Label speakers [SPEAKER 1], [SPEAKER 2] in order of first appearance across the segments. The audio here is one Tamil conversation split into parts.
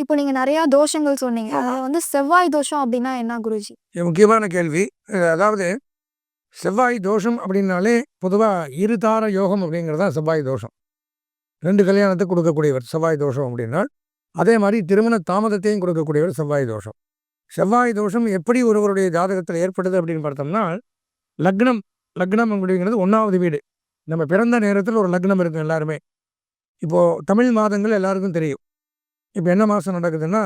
[SPEAKER 1] இப்போ நீங்க நிறைய தோஷங்கள் சொன்னீங்க. அதுல வந்து செவ்வாய் தோஷம் அப்படின்னா என்ன குருஜி?
[SPEAKER 2] இது முக்கியமான கேள்வி. அதாவது செவ்வாய் தோஷம் அப்படின்னாலே பொதுவாக இருதார யோகம் அப்படிங்கிறது தான் செவ்வாய் தோஷம். ரெண்டு கல்யாணத்தை கொடுக்கக்கூடியவர் செவ்வாய் தோஷம் அப்படின்னா அதே மாதிரி திருமண தாமதத்தையும் கொடுக்கக்கூடியவர் செவ்வாய் தோஷம். செவ்வாய் தோஷம் எப்படி ஒருவருடைய ஜாதகத்தில் ஏற்படுது அப்படின்னு பார்த்தோம்னா லக்னம் லக்னம் அப்படிங்கிறது ஒன்றாவது வீடு. நம்ம பிறந்த நேரத்தில் ஒரு லக்னம் இருக்கும் எல்லாருமே. இப்போது தமிழ் மாதங்கள் எல்லாருக்கும் தெரியும். இப்போ என்ன மாதம் நடக்குதுன்னா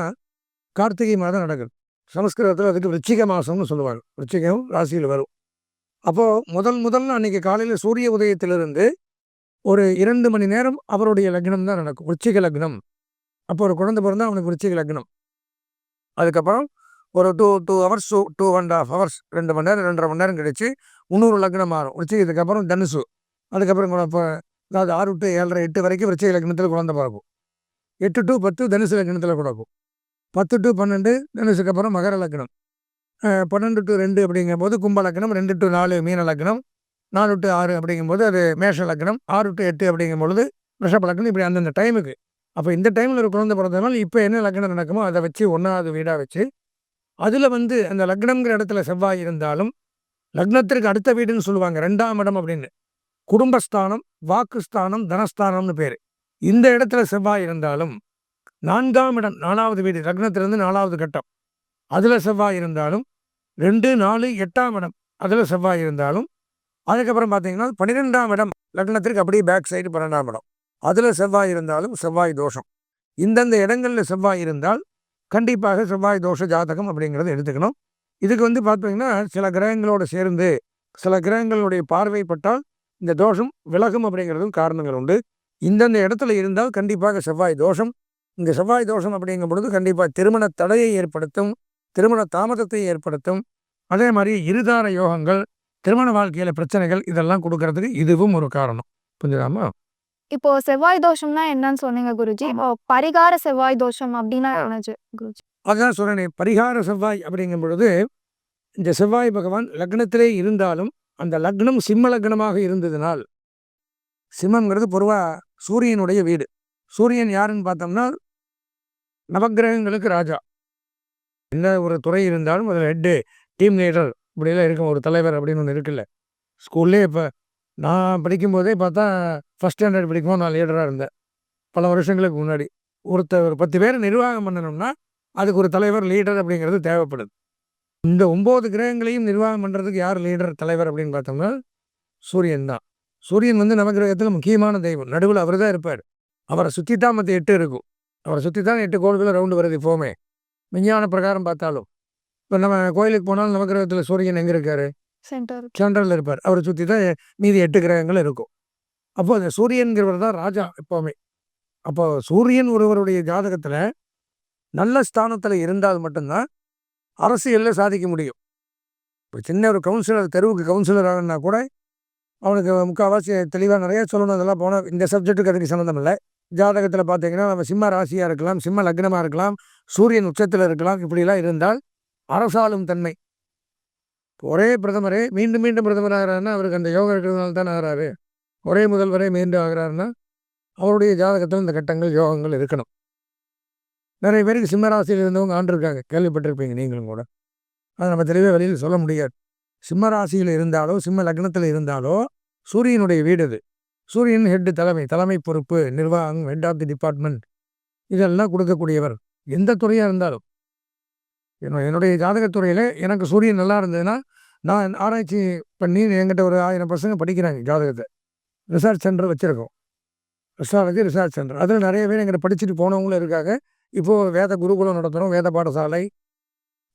[SPEAKER 2] கார்த்திகை மாதம் நடக்குது. சமஸ்கிருதத்தில் அதுக்கு விருச்சிக மாதம்னு சொல்லுவாங்க. விருச்சிகம் ராசியில் வரும். அப்போது முதல் முதல்ல அன்றைக்கி காலையில் சூரிய உதயத்திலிருந்து ஒரு இரண்டு மணி நேரம் அவருடைய லக்னம் தான் நடக்கும். விருச்சிக லக்னம். அப்போ ஒரு குழந்தை பிறந்தால் அவனுக்கு விருச்சிக லக்னம். அதுக்கப்புறம் ஒரு two two hours two two and half hours ரெண்டு மணி நேரம் ரெண்டரை மணி நேரம் கழிச்சு முந்நூறு லக்னம் மாறும். விருச்சிகத்துக்கு அப்புறம் தனுசு. அதுக்கப்புறம் இப்போ அதாவது ஆறு டு ஏழரை எட்டு வரைக்கும் விருச்சிக லக்னத்தில் குழந்தை பிறக்கும். எட்டு டு பத்து தனுசு லக்னத்தில் கொடுக்கும். பத்து டு பன்னெண்டு தனுசுக்கு அப்புறம் மகர லக்னம். பன்னெண்டு டு ரெண்டு அப்படிங்கும்போது கும்ப லக்னம் ரெண்டு டு நாலு மீன லக்னம் நாலு டு ஆறு அப்படிங்கும்போது அது மேஷ லக்னம் ஆறு டு எட்டு அப்படிங்கும் பொழுது ரிஷப லக்னம் இப்படி அந்தந்த டைமுக்கு. அப்போ இந்த டைமில் ஒரு குழந்தை பிறந்ததுனால இப்போ என்ன லக்னம் நடக்குமோ அதை வச்சு ஒன்றாவது வீடாக வச்சு அதில் வந்து அந்த லக்னம்ங்கிற இடத்துல செவ்வாய் இருந்தாலும் லக்னத்திற்கு அடுத்த வீடுன்னு சொல்லுவாங்க ரெண்டாம் இடம் அப்படின்னு. குடும்பஸ்தானம் வாக்குஸ்தானம் தனஸ்தானம்னு பேர். இந்த இடத்துல செவ்வாய் இருந்தாலும் நான்காம் இடம் நாலாவது வீடு லக்னத்திலிருந்து நாலாவது கட்டம். அதில் செவ்வாய் இருந்தாலும் ரெண்டு நாலு எட்டாம் இடம். அதில் செவ்வாய் இருந்தாலும் அதுக்கப்புறம் பார்த்தீங்கன்னா பன்னிரெண்டாம் இடம் லக்னத்திற்கு அப்படியே பேக் சைடு பன்னெண்டாம் இடம். அதில் செவ்வாய் இருந்தாலும் செவ்வாய் தோஷம். இந்தந்த இடங்களில் செவ்வாய் இருந்தால் கண்டிப்பாக செவ்வாய் தோஷ ஜாதகம் அப்படிங்கிறத எடுத்துக்கணும். இதுக்கு வந்து பார்த்தீங்கன்னா சில கிரகங்களோடு சேர்ந்து சில கிரகங்களுடைய பார்வைப்பட்டால் இந்த தோஷம் விலகும் அப்படிங்கிறதும் காரணங்கள் உண்டு. இந்தந்த இடத்துல இருந்தால் கண்டிப்பாக செவ்வாய் தோஷம். இந்த செவ்வாய் தோஷம் அப்படிங்கும் பொழுது கண்டிப்பாக திருமண தடையை ஏற்படுத்தும் திருமண தாமதத்தை ஏற்படுத்தும். அதே மாதிரி இருதார யோகங்கள் திருமண வாழ்க்கையில் பிரச்சனைகள் இதெல்லாம் கொடுக்கறதுக்கு இதுவும் ஒரு காரணம். புரிஞ்சுதாமா?
[SPEAKER 1] இப்போ செவ்வாய் தோஷம்னா என்னன்னு சொன்னீங்க குருஜி? இப்போ பரிகார செவ்வாய் தோஷம் அப்படின்னா குருஜி?
[SPEAKER 2] அதான் சொல்றேனே பரிகார செவ்வாய் அப்படிங்கும் பொழுது இந்த செவ்வாய் பகவான் லக்னத்திலே இருந்தாலும் அந்த லக்னம் சிம்ம லக்னமாக இருந்ததுனால் சிம்மங்கிறது பொதுவாக சூரியனுடைய வீடு. சூரியன் யாருன்னு பார்த்தோம்னா நவக்கிரகங்களுக்கு ராஜா. என்ன ஒரு துறை இருந்தாலும் அதில் ஹெட்டு டீம் லீடர் இப்படியெல்லாம் இருக்கும். ஒரு தலைவர் அப்படின்னு ஒன்று இருக்குல்ல. ஸ்கூல்லே இப்போ நான் படிக்கும்போதே பார்த்தா ஃபஸ்ட் ஸ்டாண்டர்ட் படிக்கும்போது நான் லீடராக இருந்தேன். பல வருஷங்களுக்கு முன்னாடி. ஒருத்தர் ஒரு பத்து பேர் நிர்வாகம் பண்ணணும்னா அதுக்கு ஒரு தலைவர் லீடர் அப்படிங்கிறது தேவைப்படுது. இந்த ஒம்பது கிரகங்களையும் நிர்வாகம் பண்ணுறதுக்கு யார் லீடர் தலைவர் அப்படின்னு பார்த்தோம்னா சூரியன் தான். சூரியன் வந்து நவகிரகத்தில் முக்கியமான தெய்வம். நடுவில் அவர் தான் இருப்பார். அவரை சுற்றி தான் மற்ற எட்டு இருக்கும். அவரை சுற்றி தான் எட்டு கோள்கள் ரவுண்டு வருது இப்போவுமே விஞ்ஞான பிரகாரம் பார்த்தாலும். இப்போ நம்ம கோயிலுக்கு போனாலும் நவகிரகத்தில் சூரியன் எங்கே இருக்காரு?
[SPEAKER 1] சென்டர்
[SPEAKER 2] சென்ட்ரலில் இருப்பார். அவரை சுற்றி தான் மீதி எட்டு கிரகங்கள் இருக்கும். அப்போ அந்த சூரியன்கிறவர் தான் ராஜா எப்போவுமே. அப்போ சூரியன் ஒருவருடைய ஜாதகத்தில் நல்ல ஸ்தானத்தில் இருந்தால் மட்டும்தான் அரசியலில் சாதிக்க முடியும். இப்போ சின்ன ஒரு கவுன்சிலர் தெருவுக்கு கவுன்சிலர் ஆகணும்னா கூட அவனுக்கு முக்கால்வாசி தெளிவாக நிறைய சொல்லணும். அதெல்லாம் போனால் இந்த சப்ஜெக்ட்டுக்கு அதுக்கு சம்மந்தம் இல்லை. ஜாதகத்தில் பார்த்தீங்கன்னா நம்ம சிம்ம ராசியாக இருக்கலாம் சிம்ம லக்னமாக இருக்கலாம் சூரியன் உச்சத்தில் இருக்கலாம் இப்படிலாம் இருந்தால் அரசாளும் தன்மை. ஒரே பிரதமரே மீண்டும் மீண்டும் பிரதமர் ஆகிறாருன்னா அவருக்கு அந்த யோகா இருக்கிறதுனால தானே ஆகிறாரு. ஒரே முதல்வரே மீண்டும் ஆகிறாருன்னா அவருடைய ஜாதகத்தில் இந்த கட்டங்கள் யோகங்கள் இருக்கணும். நிறைய பேருக்கு சிம்ம ராசியில் இருந்தவங்க ஆண்டிருக்காங்க. கேள்விப்பட்டிருப்பீங்க நீங்களும் கூட. அதை நம்ம தெளிவாக வெளியில் சொல்ல முடியாது. சிம்ம ராசியில் இருந்தாலோ சிம்ம லக்னத்தில் இருந்தாலோ சூரியனுடைய வீடு அது. சூரியன் ஹெட்டு தலைமை தலைமை பொறுப்பு நிர்வாகம் ஹெட் ஆஃப் தி டிபார்ட்மெண்ட் இதெல்லாம் கொடுக்கக்கூடியவர். எந்த துறையாக இருந்தாலும். என்னுடைய ஜாதகத்துறையில் எனக்கு சூரியன் நல்லா இருந்ததுன்னா நான் ஆராய்ச்சி பண்ணி என்கிட்ட ஒரு ஆயிரம் பசங்க படிக்கிறாங்க ஜாதகத்தை. ரிசர்ச் சென்டர் வச்சுருக்கோம். ரிசாலஜி ரிசர்ச் சென்டர் அதில் நிறைய பேர் எங்கிட்ட படிச்சுட்டு போனவங்களும் இருக்காங்க. இப்போது வேத குருகுலம் நடத்துகிறோம் வேத பாடசாலை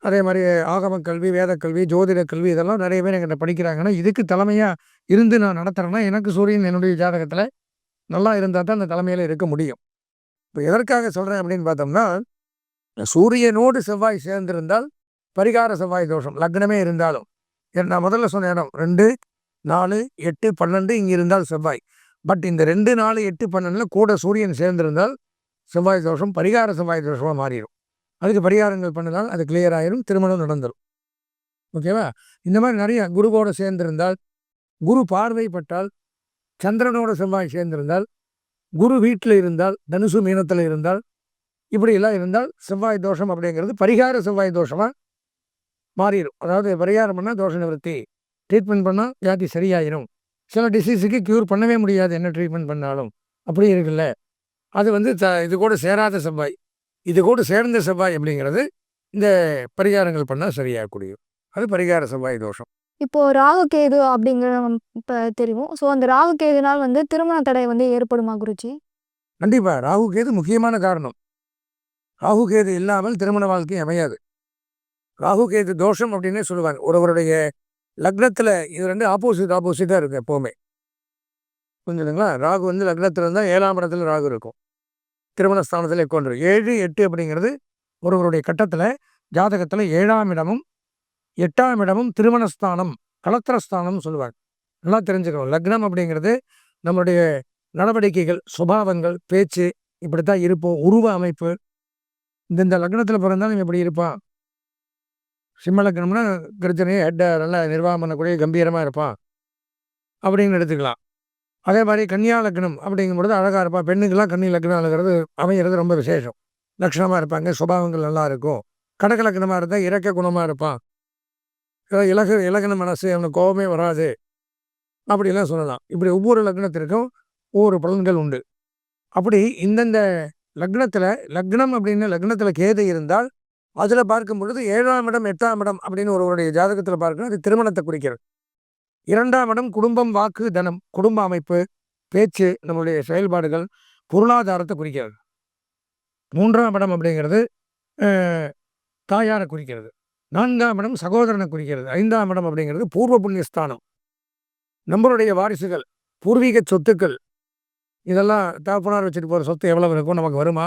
[SPEAKER 2] அதே மாதிரி ஆகமக்கல்வி கல்வி வேத கல்வி ஜோதிட கல்வி இதெல்லாம் நிறைய பேர் எங்கிட்ட படிக்கிறாங்கன்னா இதுக்கு தலைமையாக இருந்து நான் நடத்துகிறேன்னா எனக்கு சூரியன் என்னுடைய ஜாதகத்தில் நல்லா இருந்தால் தான் அந்த தலைமையில் இருக்க முடியும். இப்போ எதற்காக சொல்கிறேன் அப்படின்னு பார்த்தோம்னா சூரியனோடு செவ்வாய் சேர்ந்திருந்தால் பரிகார செவ்வாய் தோஷம் லக்னமே இருந்தாலும். நான் முதல்ல சொன்ன இடம் ரெண்டு நாலு எட்டு பன்னெண்டு இங்கே இருந்தால் செவ்வாய். பட் இந்த ரெண்டு நாலு எட்டு பன்னெண்டில் கூட சூரியன் சேர்ந்திருந்தால் செவ்வாய் தோஷம் பரிகார செவ்வாய் தோஷமாக மாறிடும். அதுக்கு பரிகாரங்கள் பண்ணினால் அது கிளியர் ஆயிரும் திருமணம் நடந்துடும் ஓகேவா இந்த மாதிரி நிறைய குருவோடு சேர்ந்திருந்தால் குரு பார்வைப்பட்டால் சந்திரனோட செவ்வாய் சேர்ந்திருந்தால் குரு வீட்டில் இருந்தால் தனுசு மீனத்தில் இருந்தால் இப்படியெல்லாம் இருந்தால் செவ்வாய் தோஷம் அப்படிங்கிறது பரிகார செவ்வாய் தோஷமாக மாறிடும். அதாவது பரிகாரம் பண்ணால் தோஷ நிவர்த்தி ட்ரீட்மெண்ட் பண்ணால் வியாதி சரியாயிடும் சில டிசீஸுக்கு க்யூர் பண்ணவே முடியாது என்ன ட்ரீட்மெண்ட் பண்ணாலும். அப்படி இருக்குல்ல? அது வந்து த இது கூட சேராத செவ்வாய். இது கூட சேர்ந்த செவ்வாய் அப்படிங்கிறது இந்த பரிகாரங்கள் பண்ணால் சரியாகக்கூடிய அது பரிகார செவ்வாய் தோஷம்.
[SPEAKER 1] இப்போ ராகு கேது அப்படிங்கிற இப்போ தெரியும். ஸோ அந்த ராகு கேதுனால் வந்து திருமண தடை வந்து ஏற்படுமா குருஜி?
[SPEAKER 2] கண்டிப்பாக ராகு கேது முக்கியமான காரணம். ராகு கேது இல்லாமல் திருமண வாழ்க்கை அமையாது. ராகு கேது தோஷம் அப்படின்னே சொல்லுவாங்க. ஒருவருடைய லக்னத்தில் இது ரெண்டு ஆப்போசிட் ஆப்போசிட்டாக இருக்கும் எப்போவுமே. புரிஞ்சுதுங்களா? ராகு வந்து லக்னத்தில் இருந்தால் ஏழாம் இடத்துல ராகு இருக்கும். திருமண கொன்று கொண்டு ஏழு எட்டு அப்படிங்கிறது ஒருவருடைய கட்டத்தில் ஜாதகத்தில் ஏழாம் இடமும் எட்டாம் இடமும் திருமணஸ்தானம் கலத்திரஸ்தானம்னு சொல்லுவாங்க நல்லா தெரிஞ்சுக்கணும். லக்னம் அப்படிங்கிறது நம்மளுடைய நடவடிக்கைகள் சுபாவங்கள் பேச்சு இப்படித்தான் இருப்போம். உருவ அமைப்பு. இந்தந்த லக்னத்தில் பிறந்தாலும் இப்படி இருப்பான். சிம்ம லக்னம்னா பிரச்சனையே ஹெட்டை நல்லா நிர்வாகம் பண்ணக்கூடிய கம்பீரமாக இருப்பான். அப்படின்னு எடுத்துக்கலாம். அதே மாதிரி கன்னியா லக்னம் அப்படிங்கும்பொழுது அழகாக இருப்பான் பெண்ணுக்கெல்லாம் கன்னி லக்னம் அழகிறது அமைகிறது ரொம்ப விசேஷம். லக்ஷணமாக இருப்பாங்க சுபாவங்கள் நல்லா இருக்கும். கடக லக்னமாக இருந்தால் இறக்க குணமாக இருப்பான். ஏதோ இலகு இலகன மனசு அவனுக்கு கோபமே வராது. அப்படிலாம் சொல்லலாம். இப்படி ஒவ்வொரு லக்னத்திற்கும் ஒவ்வொரு பலன்கள் உண்டு. அப்படி இந்தந்த லக்னத்தில் லக்னம் அப்படின்னு லக்னத்தில் கேது இருந்தால் அதில் பார்க்கும் பொழுது ஏழாம் இடம் எட்டாம் இடம் அப்படின்னு ஒருவருடைய ஜாதகத்தில் பார்க்கணும். அது திருமணத்தை குறிக்கிறது. இரண்டாம் இடம் குடும்பம் வாக்கு தனம். குடும்ப அமைப்பு பேச்சு நம்மளுடைய செயல்பாடுகள் பொருளாதாரத்தை குறிக்கிறது. மூன்றாம் இடம் அப்படிங்கிறது தாயாரை குறிக்கிறது. நான்காம் இடம் சகோதரனை குறிக்கிறது. ஐந்தாம் இடம் அப்படிங்கிறது பூர்வ புண்ணிய ஸ்தானம் நம்மளுடைய வாரிசுகள் பூர்வீக சொத்துக்கள். இதெல்லாம் தகப்பனார் வச்சுட்டு போகிற சொத்து எவ்வளவு இருக்கும் நமக்கு வருமா?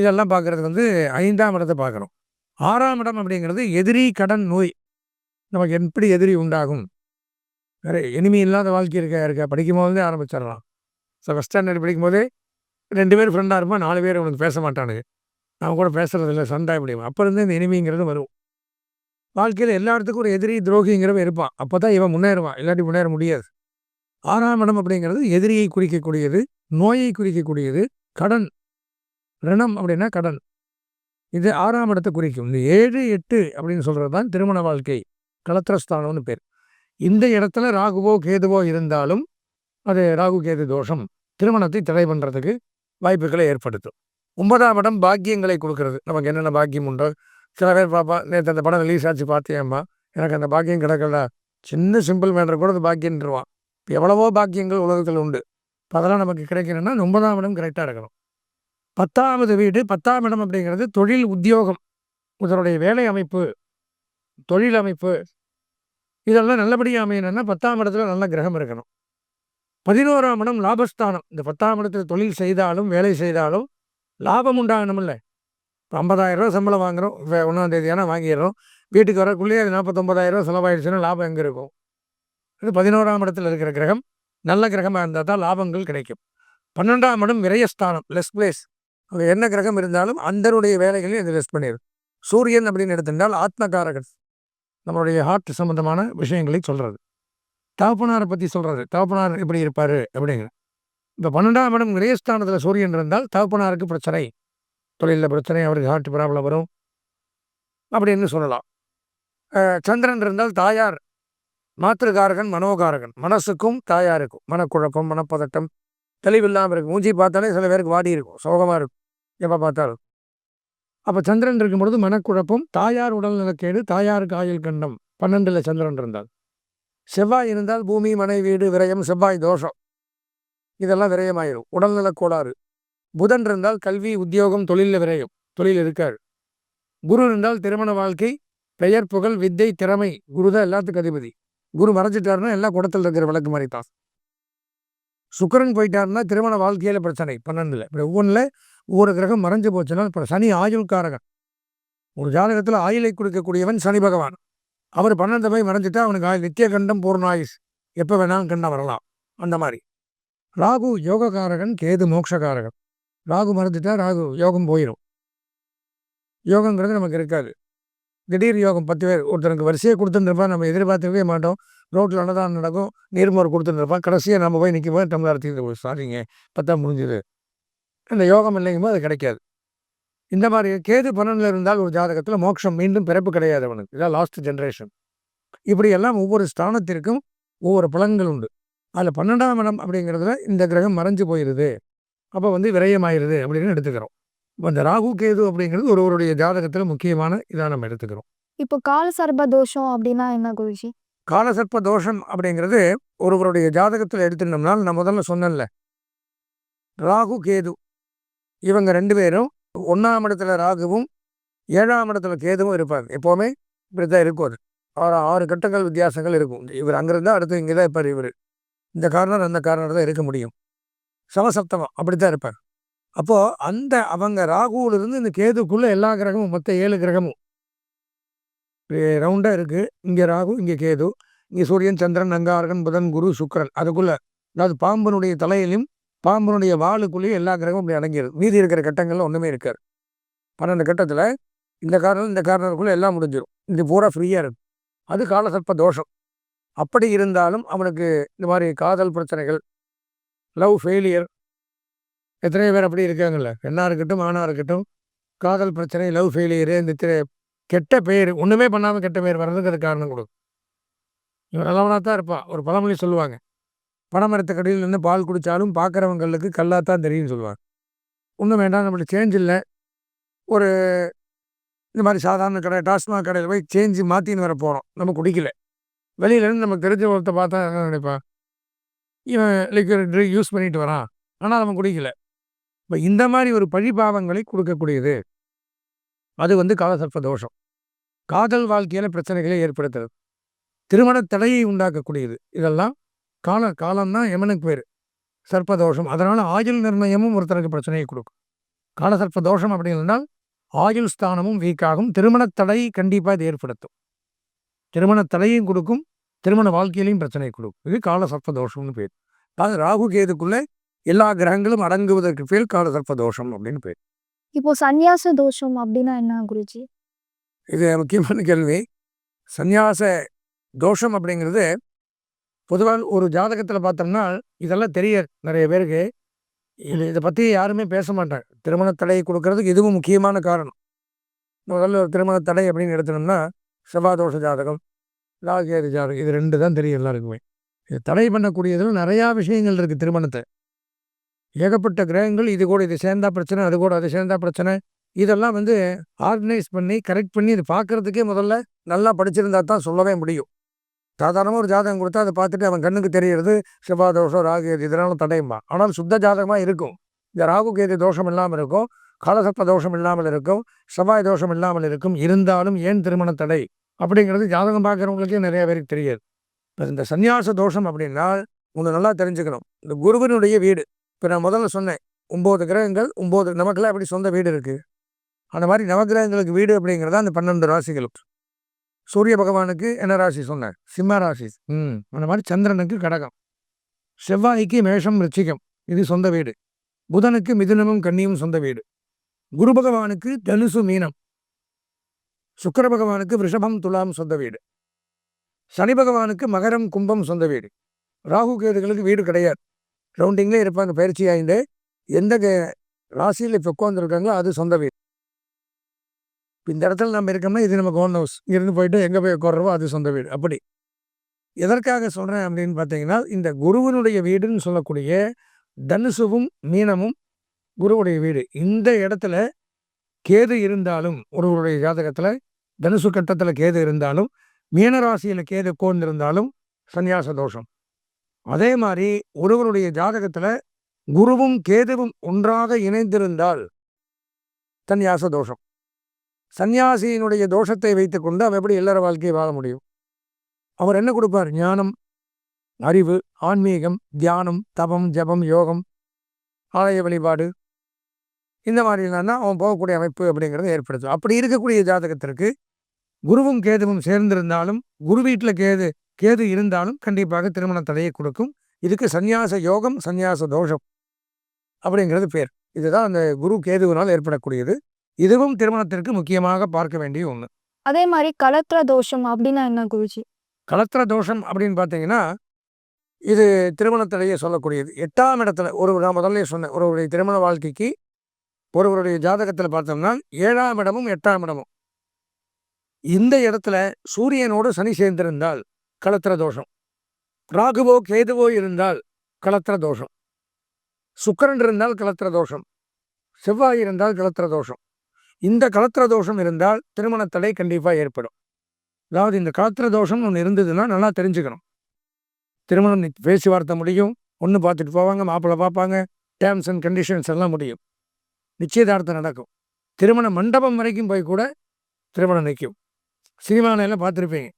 [SPEAKER 2] இதெல்லாம் பார்க்குறது வந்து ஐந்தாம் இடத்தை பார்க்குறோம் ஆறாம் இடம் அப்படிங்கிறது எதிரி கடன் நோய். நமக்கு எப்படி எதிரி உண்டாகும்? வேறு எனிமி இல்லாத வாழ்க்கை இருக்க இருக்க படிக்கும் போதே ஆரம்பிச்சிடலாம். ஸோ ஃபஸ்ட் ஸ்டாண்டர்ட் படிக்கும்போதே ரெண்டு பேர் ஃப்ரெண்டாக இருப்பான் நாலு பேர் உனக்கு பேச மாட்டானுங்க. நான் கூட பேசுறது இல்லை சண்டை இப்படி. அப்போ இருந்து இந்த எனிமிங்கிறது வரும். வாழ்க்கையில் எல்லா இடத்துக்கும் ஒரு எதிரி துரோகிங்கிறவன் இருப்பான். அப்போ தான் இவன் முன்னேறுவான். இல்லாட்டி முன்னேற முடியாது. ஆறாம் இடம் அப்படிங்கிறது எதிரியை குறிக்கக்கூடியது நோயை குறிக்கக்கூடியது கடன். ரிணம் அப்படின்னா கடன். இது ஆறாம் இடத்தை குறிக்கும். இந்த ஏழு எட்டு அப்படின்னு சொல்கிறது தான் திருமண வாழ்க்கை. கலத்திரஸ்தானம்னு பேர். இந்த இடத்துல ராகுவோ கேதுவோ இருந்தாலும் அது ராகு கேது தோஷம். திருமணத்தை தடை பண்ணுறதுக்கு வாய்ப்புகளை ஏற்படுத்தும். ஒன்பதாம் இடம் பாக்கியங்களை கொடுக்கறது. நமக்கு என்னென்ன பாக்கியம் உண்டோ? சில பேர் பாப்பா நேற்று அந்த படம் ரிலீஸ் ஆச்சு பார்த்தியம்மா எனக்கு அந்த பாக்கியம் கிடக்கல சின்ன சிம்பிள் மேட்ரு கூட அது பாக்கியன்றுவான். இப்போ எவ்வளவோ பாக்கியங்கள் உலகத்தில் உண்டு. இப்போ அதெல்லாம் நமக்கு கிடைக்கணும்னா ஒன்பதாம் இடம் கரெக்டாக இருக்கணும். பத்தாவது வீடு பத்தாம் இடம் அப்படிங்கிறது தொழில் உத்தியோகம். இதனுடைய வேலை அமைப்பு தொழில் அமைப்பு இதெல்லாம் நல்லபடியாக அமையணும்னா பத்தாம் இடத்துல நல்ல கிரகம் இருக்கணும். பதினோராம் இடம் லாபஸ்தானம். இந்த பத்தாம் இடத்துல தொழில் செய்தாலும் வேலை செய்தாலும் லாபம் உண்டாகணும்ல. இப்போ ஐம்பதாயிரரூவா சம்பளம் வாங்குறோம் இப்போ ஒன்றாம் தேதி ஆனால் வாங்கிடுறோம். வீட்டுக்கு வரக்குள்ளேயே அது நாற்பத்தொம்பதாயிரரூவா செலவாயிடுச்சுன்னா லாபம் எங்கே இருக்கும்? இது பதினோராம் இடத்துல இருக்கிற கிரகம். நல்ல கிரகமாக இருந்தால் தான் லாபங்கள் கிடைக்கும். பன்னெண்டாம் இடம் விரயஸ்தானம் லெஸ் பிளேஸ் அங்கே என்ன கிரகம் இருந்தாலும் அந்தனுடைய வேலைகளையும் இது லெஸ் பண்ணிடும் சூரியன் அப்படின்னு எடுத்துட்டால் ஆத்மகாரகன். நம்மளுடைய ஹார்ட் சம்பந்தமான விஷயங்களை சொல்கிறது தகப்பனாரை பற்றி சொல்கிறது தகப்பனார் எப்படி இருப்பார் அப்படிங்கிற. இப்போ பன்னெண்டாம் இடம் விரயஸ்தானத்தில் சூரியன் இருந்தால் தகப்பனாருக்கு பிரச்சனை. தொழிலில் பிரச்சனை அவருக்கு ஹார்ட் ப்ராப்ளம் வரும். அப்படின்னு சொல்லலாம். சந்திரன் இருந்தால் தாயார். மாத்திருக்காரகன் மனோகாரகன். மனசுக்கும் தாயாருக்கும். மனக்குழப்பம் மனப்பதட்டம். தெளிவில்லாமல் இருக்கும். மூஞ்சி பார்த்தாலே சில பேருக்கு வாடி இருக்கும். சோகமாக இருக்கும். எப்போ பார்த்தாலும். அப்போ சந்திரன் இருக்கும் பொழுது மனக்குழப்பம் தாயார் உடல்நலக்கேடு தாயாருக்கு ஆயுள் கண்டம். பன்னெண்டில் சந்திரன் இருந்தால் செவ்வாய் இருந்தால் பூமி மனை வீடு விரயம் செவ்வாய் தோஷம். இதெல்லாம் விரயமாயிடும் உடல்நலக் கோளாறு. புதன் இருந்தால் கல்வி உத்தியோகம் தொழிலில் விரயம். தொழில் இருக்கார் குரு இருந்தால் திருமண வாழ்க்கை பெயர் புகழ் வித்தை திறமை. குரு தான் எல்லாத்துக்கும் அதிபதி. குரு மறைஞ்சிட்டாருன்னா எல்லாம் குடத்தில் இருக்கிற விளக்கு மாதிரி தான். சுக்கரன் போயிட்டாருன்னா திருமண வாழ்க்கையில் பிரச்சனை. பன்னெண்டில். இப்படி ஒவ்வொன்றில் ஒவ்வொரு கிரகம் மறைஞ்சு போச்சுன்னா இப்போ சனி ஆயுள்காரகன். ஒரு ஜாதகத்தில் ஆயுளை கொடுக்கக்கூடியவன் சனி பகவான். அவர் பன்னெண்டு போய் மறைஞ்சிட்டா அவனுக்கு ஆயுள் நித்திய கண்டம் பூர்ண ஆயுஷ் எப்போ வேணாலும் கண்டம் வரலாம். அந்த மாதிரி. ராகு யோகக்காரகன் கேது மோட்சக்காரகன் ராகு மறைஞ்சிட்டா ராகு யோகம் போயிடும் யோகங்கிறது நமக்கு இருக்காது. திடீர் யோகம் பத்து பேர் ஒருத்தனுக்கு வரிசையை கொடுத்துருந்துருப்பான் நம்ம எதிர்பார்த்துக்கவே மாட்டோம். ரோட்டில் அன்னதானம் நடக்கும் நீர்மோர் கொடுத்துருப்பான் கடைசியாக நம்ம போய் நிற்கும் போது டம்ளர் தீர்ந்து போய் சாரிங்க பத்தா முடிஞ்சுது. அந்த யோகம் இல்லைங்கும்போது அது கிடைக்காது. இந்த மாதிரி கேது பன்னெண்டில் இருந்தால் ஒரு ஜாதகத்தில் மோட்சம் மீண்டும் பிறப்பு கிடையாது அவனுக்கு. இதான் லாஸ்ட் ஜென்ரேஷன் இப்படியெல்லாம் ஒவ்வொரு ஸ்தானத்திற்கும் ஒவ்வொரு பலன்கள் உண்டு. அதில் பன்னெண்டாம் இடம் அப்படிங்கிறதுல இந்த கிரகம் மறைஞ்சு போயிடுது அப்போ வந்து விரயமாயிருது அப்படின்னு எடுத்துக்கிறோம். இப்போ இந்த ராகு கேது அப்படிங்கிறது ஒருவருடைய ஜாதகத்தில் முக்கியமான இதாக நம்ம எடுத்துக்கிறோம்.
[SPEAKER 1] இப்போ கால சர்ப தோஷம் அப்படின்னா என்ன குருஜி?
[SPEAKER 2] காலசர்ப்ப தோஷம் அப்படிங்கிறது ஒருவருடைய ஜாதகத்தில் எடுத்துட்டோம்னா நான் முதல்ல சொன்னேன்ல. ராகு கேது இவங்க ரெண்டு பேரும் ஒன்றாம் இடத்துல ராகுவும் ஏழாம் இடத்துல கேதுவும் இருப்பாங்க. எப்போவுமே இப்படி தான் இருக்கும் அது. ஆறு ஆறு கட்டங்கள் வித்தியாசங்கள் இருக்கும். இவர் அங்கிருந்தா அடுத்து இங்கே தான் இருப்பார் இவர். இந்த காரணம் அந்த காரணம் தான் இருக்க முடியும். சமசப்தமம் அப்படி தான் இருப்பார். அப்போது அந்த அவங்க ராகுவிலிருந்து இந்த கேதுக்குள்ளே எல்லா கிரகமும் மொத்த ஏழு கிரகமும். ரவுண்டாக இருக்குது இங்கே ராகு இங்கே கேது. இங்கே சூரியன் சந்திரன் அங்காரகன் புதன் குரு சுக்கரன். அதுக்குள்ளே அதாவது பாம்பனுடைய தலையிலும் பாம்பனுடைய வாளுக்குள்ளேயும் எல்லா கிரகமும் இப்படி அடங்கிடும் மீதி இருக்கிற கட்டங்களில் ஒன்றுமே இருக்காது. பன்னெண்டு கட்டத்தில் இந்த காரணம் இந்த காரணத்துக்குள்ளே எல்லாம் முடிஞ்சிடும் இது பூரா ஃப்ரீயாக இருக்கும் அது காலசர்ப்ப தோஷம். அப்படி இருந்தாலும் அவனுக்கு இந்த மாதிரி காதல் பிரச்சனைகள் லவ் ஃபெயிலியர் எத்தனை பேர் அப்படி இருக்காங்கல்ல. பெண்ணா இருக்கட்டும் ஆணாக இருக்கட்டும் காதல் பிரச்சனை லவ் ஃபெயிலியரு இந்த திரு- கெட்ட பெயர் ஒன்றுமே பண்ணாமல் கெட்ட பெயர் வர்றதுக்கு அது காரணம் கொடுக்கும் இவன் நல்லவனாக தான் இருப்பான் ஒரு பழமொழி சொல்லுவாங்க. பனைமரத்துக்கு கடையில் நின்று பால் குடித்தாலும் பார்க்குறவங்களுக்கு கல்லாக தான் தெரியும்னு சொல்லுவாங்க. ஒன்றும் வேண்டாம் நம்மளுக்கு சேஞ்ச் இல்லை. ஒரு இந்த மாதிரி சாதாரண கடை டாஸ்மாக் கடையில் போய் சேஞ்சு மாற்றின்னு வர போகிறோம் நம்ம குடிக்கல. வெளியிலேருந்து நமக்கு தெரிஞ்ச ஒருத்த பார்த்தா என்ன நினைப்பான்? இவன் லிக்விட் ட்ரிங்க் யூஸ் பண்ணிட்டு வரான். ஆனால் நம்ம குடிக்கல. இப்போ இந்த மாதிரி ஒரு பழிபாவங்களை கொடுக்கக்கூடியது. அது வந்து காலசர்ப்ப தோஷம் காதல் வாழ்க்கையில் பிரச்சனைகளை ஏற்படுத்துறது. திருமண தடையை உண்டாக்கக்கூடியது. இதெல்லாம் கால காலம்தான் யமனுக்கு பேர். சர்ப்பதோஷம். அதனால் ஆயுள் நிர்ணயமும் ஒருத்தருக்கு பிரச்சனையை கொடுக்கும். காலசர்ப்ப தோஷம் அப்படின்னா ஆயுள் ஸ்தானமும் வீக்காகும். திருமணத் தடை கண்டிப்பாக இது ஏற்படுத்தும். திருமண தடையும் கொடுக்கும். திருமண வாழ்க்கையிலையும் பிரச்சனை கொடுக்கும். இது காலசர்ப்ப தோஷம்னு பேர். அது ராகு கேதுக்குள்ளே எல்லா கிரகங்களும் அடங்குவதற்கு பேர் காலசர்ப்ப தோஷம் அப்படின்னு பேர்.
[SPEAKER 1] இப்போ சந்நியாச தோஷம் அப்படின்னா என்ன குருஜி?
[SPEAKER 2] இது முக்கியமான கேள்வி. சந்நியாச தோஷம் அப்படிங்கிறது பொதுவாக ஒரு ஜாதகத்தில் பார்த்தோம்னா இதெல்லாம் தெரியாது நிறைய பேருக்கு. இது இதை பற்றி யாருமே பேச மாட்டாங்க. திருமண தடை கொடுக்கறதுக்கு இதுவும் முக்கியமான காரணம். முதல்ல ஒரு திருமண தடை அப்படின்னு எடுத்தோம்னா செவ்வாதோஷ ஜாதகம் ராகேது ஜாதகம் இது ரெண்டு தான் தெரியும் எல்லாருக்குமே. இது தடை பண்ணக்கூடியதில் நிறையா விஷயங்கள் இருக்குது திருமணத்தை ஏகப்பட்ட கிரகங்கள் இது கூட இது சேர்ந்தா பிரச்சனை அது கூட அது சேர்ந்தா பிரச்சனை. இதெல்லாம் வந்து ஆர்கனைஸ் பண்ணி கரெக்ட் பண்ணி இது பார்க்கறதுக்கே முதல்ல நல்லா படிச்சிருந்தா தான் சொல்லவே முடியும். சாதாரணமாக ஒரு ஜாதகம் கொடுத்தா அதை பார்த்துட்டு அவன் கண்ணுக்கு தெரிகிறது செவ்வாய் தோஷம் ராகு கேது இதனால தடையுமா? ஆனால் சுத்த ஜாதகமாக இருக்கும். இந்த ராகு கேது தோஷம் இல்லாமல் இருக்கும் காலசர்ப்ப தோஷம் இல்லாமல் இருக்கும் செவ்வாய் தோஷம் இல்லாமல் இருக்கும். இருந்தாலும் ஏன் திருமண தடை? அப்படிங்கிறது ஜாதகம் பார்க்குறவங்களுக்கே நிறைய பேருக்கு தெரியாது. இந்த சந்நியாச தோஷம் அப்படின்னா ஒன்று நல்லா தெரிஞ்சுக்கணும். இந்த குருவினுடைய வீடு இப்போ நான் முதல்ல சொன்னேன் ஒம்பது கிரகங்கள் ஒம்பது நமக்கெல்லாம் எப்படி சொந்த வீடு இருக்குது அந்த மாதிரி நவகிரகங்களுக்கு வீடு அப்படிங்கிறதா அந்த பன்னெண்டு ராசிகளுக்கு. சூரிய பகவானுக்கு என்ன ராசி சொன்னேன்? சிம்ம ராசி. ம் அந்த மாதிரி சந்திரனுக்கு கடகம். செவ்வாய்க்கு மேஷம் ரிச்சிகம். இது சொந்த வீடு. புதனுக்கு மிதுனமும் கன்னியும் சொந்த வீடு. குரு பகவானுக்கு தனுசு மீனம். சுக்கர பகவானுக்கு ரிஷபம் துலாம் சொந்த வீடு. சனி பகவானுக்கு மகரம் கும்பம் சொந்த வீடு. ராகு கேதுகளுக்கு வீடு கிடையாது. ரவுண்டிங்லேயே இருப்பாங்க பயிற்சி ஆகிண்டு எந்த கே- ராசியில் இப்போ உட்காந்துருக்காங்களோ அது சொந்த வீடு. இப்போ இந்த இடத்துல நம்ம இருக்கோம்னா இது நம்ம ஓன் ஹவுஸ் இருந்து போயிட்டு எங்கே போய் உட்கார்றோமோ அது சொந்த வீடு. அப்படி. எதற்காக சொல்கிறேன் அப்படின்னு பார்த்தீங்கன்னா இந்த குருவினுடைய வீடுன்னு சொல்லக்கூடிய தனுசுவும் மீனமும் குருவுடைய வீடு. இந்த இடத்துல கேது இருந்தாலும் ஒருவருடைய ஜாதகத்தில் தனுசு கட்டத்தில் கேது இருந்தாலும் மீனராசியில் கேது கோர்ந்திருந்தாலும் சந்நியாச தோஷம். அதே மாதிரி ஒருவருடைய ஜாதகத்தில் குருவும் கேதுவும் ஒன்றாக இணைந்திருந்தால் சந்நியாச தோஷம் சந்நியாசியினுடைய தோஷத்தை வைத்துக்கொண்டு அவன் எப்படி இல்லற வாழ்க்கையை வாழ முடியும்? அவர் என்ன கொடுப்பார்? ஞானம் அறிவு ஆன்மீகம் தியானம் தபம் ஜபம் யோகம் ஆலய வழிபாடு. இந்த மாதிரிலாம் தான் அவன் போகக்கூடிய அமைப்பு அப்படிங்கிறத ஏற்படுத்தும். அப்படி இருக்கக்கூடிய ஜாதகத்திற்கு குருவும் கேதுவும் சேர்ந்திருந்தாலும் குரு வீட்டில் கேது கேது இருந்தாலும் கண்டிப்பாக திருமண தடையை கொடுக்கும். இதுக்கு சந்நியாச யோகம் சந்நியாச தோஷம் அப்படிங்கிறது பேர். இதுதான் அந்த குரு கேதுவினால் ஏற்படக்கூடியது. இதுவும் திருமணத்திற்கு முக்கியமாக பார்க்க வேண்டிய ஒன்று
[SPEAKER 1] அதே மாதிரி கலத்திர தோஷம் அப்படின்னா என்ன குருஜி?
[SPEAKER 2] கலத்திர தோஷம் அப்படின்னு பார்த்தீங்கன்னா இது திருமண தடையை சொல்லக்கூடியது. எட்டாம் இடத்துல ஒரு நான் முதல்ல சொன்னேன். ஒருவருடைய திருமண வாழ்க்கைக்கு ஒருவருடைய ஜாதகத்தில் பார்த்தோம்னா ஏழாம் இடமும் எட்டாம் இடமும். இந்த இடத்துல சூரியனோடு சனி சேர்ந்திருந்தால் களத்திர தோஷம். ராகுவோ கேதுவோ இருந்தால் களத்திர தோஷம். சுக்கரன் இருந்தால் களத்திர தோஷம். செவ்வாய் இருந்தால் களத்திர தோஷம். இந்த களத்திர தோஷம் இருந்தால் திருமண தடை கண்டிப்பாக ஏற்படும். அதாவது இந்த களத்திர தோஷம் ஒன்று இருந்ததுன்னா நல்லா தெரிஞ்சுக்கணும். திருமணம் பேச்சுவார்த்தை முடியும். ஒன்று பார்த்துட்டு போவாங்க மாப்பிள்ளை பார்ப்பாங்க. டேர்ம்ஸ் அண்ட் கண்டிஷன்ஸ் எல்லாம் முடியும். நிச்சயதார்த்தம் நடக்கும். திருமண மண்டபம் வரைக்கும் போய் கூட திருமணம் நிற்கும் சினிமாவில் பார்த்துருப்பீங்க.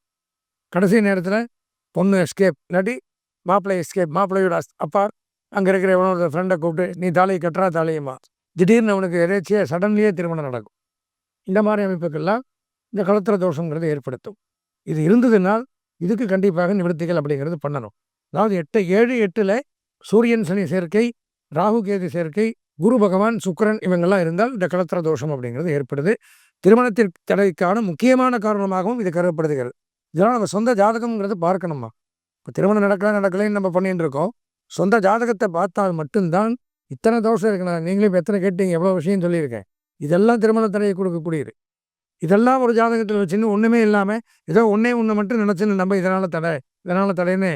[SPEAKER 2] கடைசி நேரத்தில் பொண்ணு எஸ்கேப் இல்லாட்டி மாப்பிள்ளை எஸ்கேப் மாப்பிள்ளையோட அஸ்- அப்பா அங்கே இருக்கிற இவனோட ஃப்ரெண்டை கூப்பிட்டு நீ தாலியை கட்டுறா தாலியம்மா. திடீர்னு அவனுக்கு எதேச்சியாக சடன்லியே திருமணம் நடக்கும். இந்த மாதிரி அமைப்புக்கெல்லாம் இந்த கலத்திர தோஷங்கிறது ஏற்படுத்தும். இது இருந்ததுனால் இதுக்கு கண்டிப்பாக நிவர்த்திகள் அப்படிங்கிறது பண்ணணும். அதாவது எட்டு ஏழு எட்டில் சூரியன் சனி சேர்க்கை ராகு கேது சேர்க்கை குரு பகவான் சுக்கிரன் இவங்கெல்லாம் இருந்தால் இந்த கலத்திர தோஷம் அப்படிங்கிறது ஏற்படுது. திருமணத்திற்கு தடைக்கான முக்கியமான காரணமாகவும் இது கருதப்படுகிறது. இதெல்லாம் நம்ம சொந்த ஜாதகம்ங்கிறது பார்க்கணுமா? இப்போ திருமணம் நடக்கலாம் நடக்கலைன்னு நம்ம பண்ணிட்டு இருக்கோம். சொந்த ஜாதகத்தை பார்த்தால் மட்டும்தான் இத்தனை தோஷம் இருக்குண்ணா நீங்களும் நீங்களே இப்போ எத்தனை கேட்டீங்க எவ்வளோ விஷயம் சொல்லியிருக்கேன். இதெல்லாம் திருமண தடையை கொடுக்கக்கூடியது இதெல்லாம் ஒரு ஜாதகத்தில் வச்சுன்னு ஒன்றுமே இல்லாமல் ஏதோ ஒன்றே ஒன்று மட்டும் நினச்சின்னு நம்ம இதனால் தடை இதனால் தடைன்னு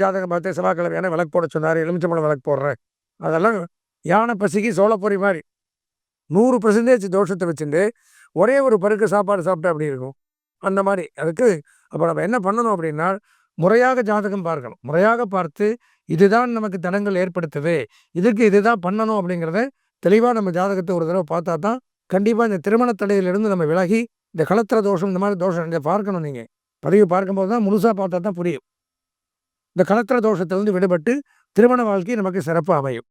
[SPEAKER 2] ஜாதகம் பார்த்து செவ்வாய்க்கிழமையான விளக்கு போட சொன்னார் எலுமிச்சம்பழம் விளக்கு போடுறேன். அதெல்லாம் யானை பசிக்கு சோளப்பொறி மாதிரி. நூறு பர்சன்டேஜ் தோஷத்தை வச்சுட்டு ஒரே ஒரு பருக்கு சாப்பாடு சாப்பிட்டா அப்படி இருக்கும்? அந்த மாதிரி அதுக்கு அப்போ நம்ம என்ன பண்ணணும் அப்படின்னா முறையாக ஜாதகம் பார்க்கணும். முறையாக பார்த்து இதுதான் நமக்கு தடங்கள் ஏற்படுத்துது இதுக்கு இதுதான் பண்ணணும் அப்படிங்கிறத தெளிவாக நம்ம ஜாதகத்தை ஒரு தடவை பார்த்தா தான் கண்டிப்பாக இந்த திருமண தடையிலிருந்து நம்ம விலகி இந்த களத்திர தோஷம் இந்த மாதிரி தோஷம் இதை பார்க்கணும் நீங்கள் பதிவு பார்க்கும்போது தான் முழுசாக பார்த்தா தான் புரியும். இந்த களத்திர தோஷத்திலிருந்து விடுபட்டு திருமண வாழ்க்கை நமக்கு சிறப்பாக அமையும்.